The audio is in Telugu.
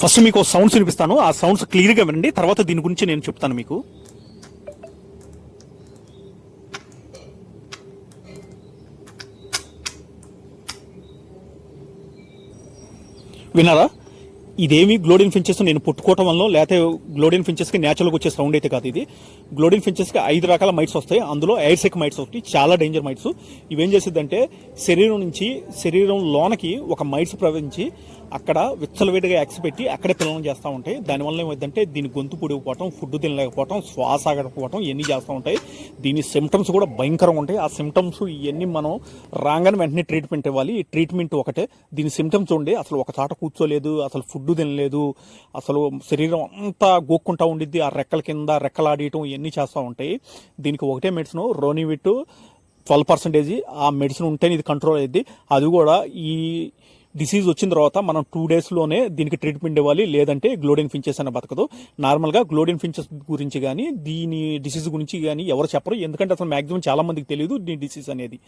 ఫస్ట్ మీకు సౌండ్స్ వినిపిస్తాను. ఆ సౌండ్స్ క్లియర్గా వినండి. తర్వాత దీని గురించి నేను చెప్తాను మీకు. విన్నారా? ఇదేమి గ్లోడిన్ ఫించెస్ నేను పుట్టుకోవటం వల్ల లేకపోతే గ్లోడిన్ ఫించెస్కి నేచురల్గా న్యాచురల్గా వచ్చే సౌండ్ అయితే కాదు ఇది. గ్లోడిన్ ఫించెస్కి ఐదు రకాల మైట్స్ వస్తాయి. అందులో ఎయిర్సెక్ మైట్స్ వస్తాయి చాలా డేంజర్ మైట్స్. ఇవేం చేసేదంటే శరీరం నుంచి శరీరం లోనకి ఒక మైట్స్ ప్రవహించి అక్కడ విచ్చలవిడిగా యాక్స్ పెట్టి అక్కడే పిల్లలు చేస్తూ ఉంటాయి. దానివల్ల ఏమైందంటే దీని గొంతు పొడిగిపోవటం ఫుడ్ తినలేకపోవటం శ్వాస ఆగకపోవటం ఇవన్నీ చేస్తూ ఉంటాయి. దీని సిమ్టమ్స్ కూడా భయంకరంగా ఉంటాయి. ఆ సిమ్టమ్స్ ఇవన్నీ మనం రాగానే వెంటనే ట్రీట్మెంట్ ఇవ్వాలి. ఈ ట్రీట్మెంట్ ఒకటే. దీని సిమ్టమ్స్ ఉండే అసలు ఒక చాట కూర్చోలేదు అసలు ఫుడ్ తినలేదు అసలు శరీరం అంతా గోక్కుంటా ఉండిద్ది. ఆ రెక్కల కింద రెక్కలాడియటం ఇవన్నీ చేస్తూ ఉంటాయి. దీనికి ఒకటే మెడిసిన్ రోనివిట్ ట్వెల్వ్ పర్సెంటేజ్ ఆ మెడిసిన్ ఉంటేనే ఇది కంట్రోల్ అయ్యింది అది కూడా ఈ డిసీజ్ వచ్చిన తర్వాత మనం టూ డేస్లోనే దీనికి ట్రీట్మెంట్ ఇవ్వాలి. లేదంటే గ్లోడిన్ ఫించెస్ అనే బతకదు. నార్మల్గా గ్లోడిన్ ఫించెస్ గురించి కానీ దీని డిసీజ్ గురించి కానీ ఎవరు చెప్పరు. ఎందుకంటే అసలు మాక్సిమం చాలా మందికి తెలియదు దీని డిసీజ్ అనేది.